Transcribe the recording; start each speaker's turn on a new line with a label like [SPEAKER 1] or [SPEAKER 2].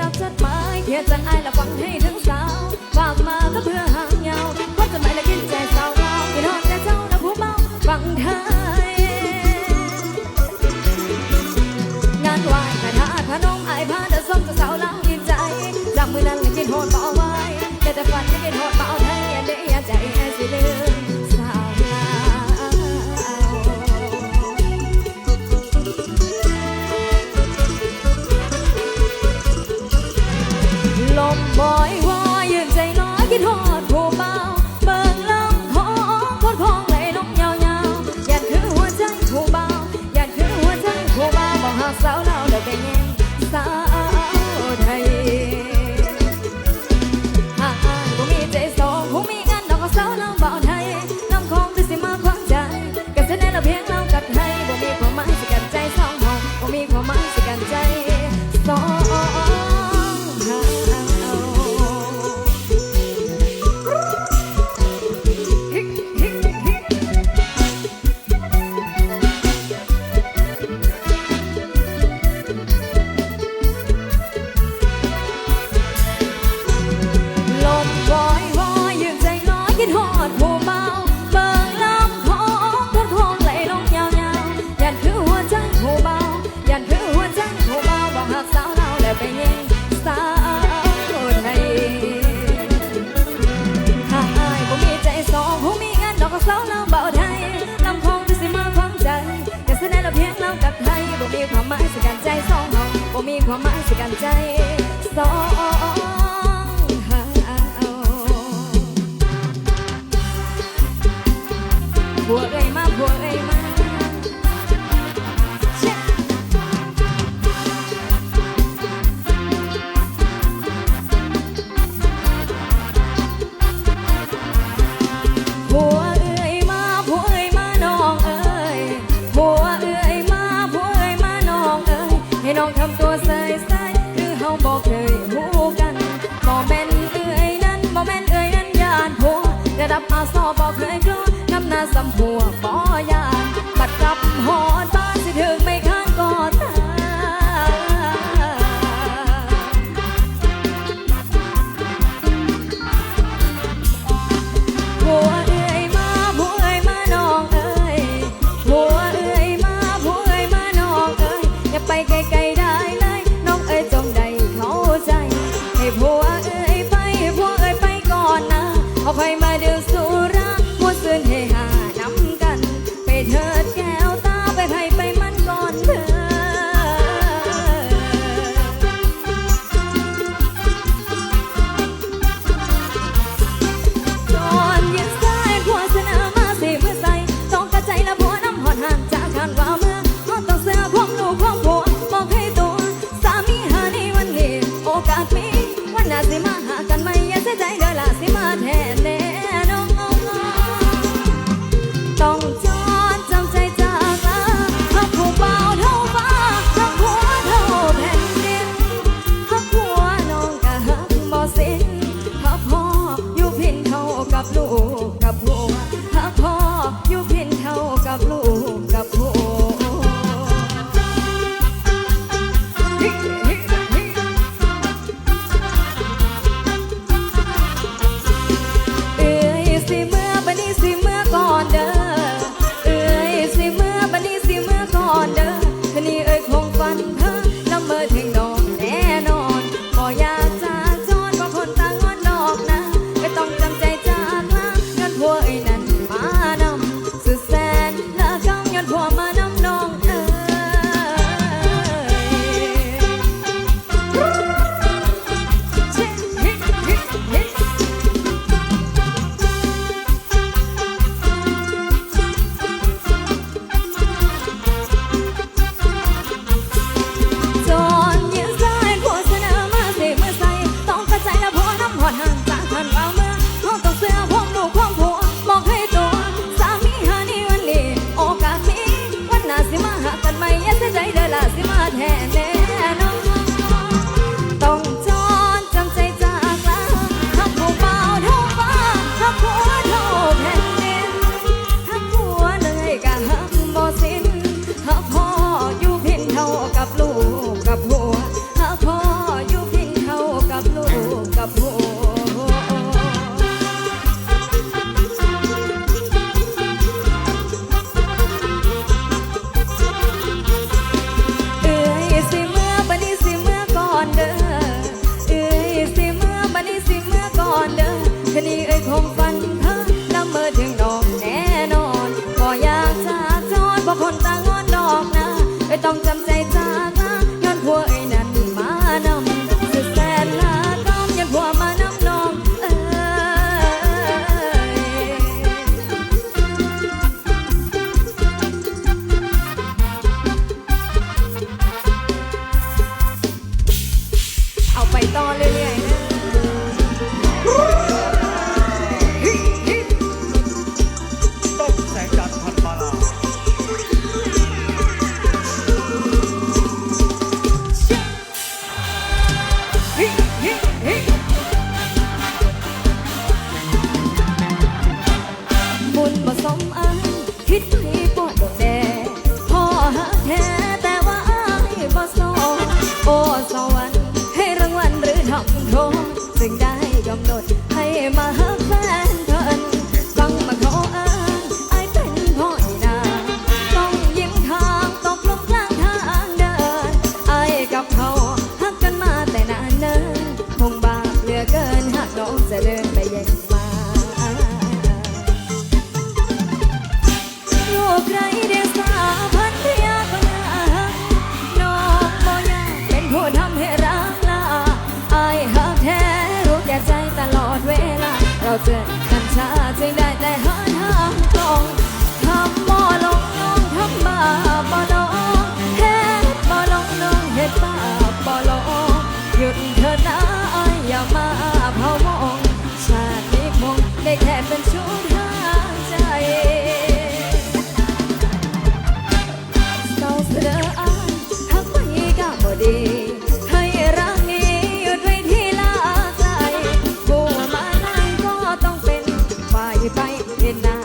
[SPEAKER 1] รับจดหมายเพียจังไอและฟังให้ทั้งสาวฝากมาก็เพื่อหางเงาพบจะหมายและกินใจสาวเราไปนอนแต่เจ้านะผู้เมาฟังไทยงานวายกระทาพนมไอพาเดินส้มจะสาวเรากินใจจักมือนั้นละกินโหดเบาไว้แต่จะฝันและกินโหดเบาไทยอันเดียใจไอสิเลือ สาเราเบาไทยลำคองที่สิมาของใจแต่สนเราเพียงเรากับใทยบ่มีความหมายสิกันใจสองเรงบ่มีความหมายสิกันใจสองหัวไอ้มาหัวไอ้มา สำหัวฟอยาบัดกับหอดบ้านสิถึไม่ข้างกอตาหัวเอ้ยมาผัวเอ้ยมาน้องเอ้ยหัวเอ้ยมาผัวเอ้ยมาน้องเอ้ยอย่าไปไกลๆได้เลยน้องเอ้ยจงได้เขาใจให้ผัวเอ้ยไปผัวเอ้ยไปก่อนนะเอาค่ม nothing. ต่อเรื่อย เดิาลูรเดีสาพันธยาคนนั้นองโมยาเป็นผู้ทำให้รักลาอายหักแท้รู้ใจตลอดเวลา เราเจอกันช้า ได้แค่เป็นชุดหาใจเศร้าเสืออายทักไว้ก็บ่ดี ให้รักนี้หยุดไว้ที่ลาไกบัมาไหนก็ต้องเป็นฝ่ไปเห็นนา